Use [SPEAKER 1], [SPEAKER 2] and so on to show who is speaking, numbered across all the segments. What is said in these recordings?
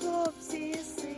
[SPEAKER 1] хлопці і си.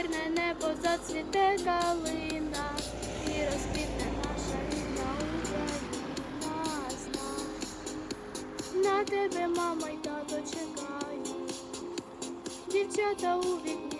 [SPEAKER 1] мирне небо зацвіте калина і розквітне наша рідна Україна зна. На тебе, мама, й тато чекають, дівчата у вікні.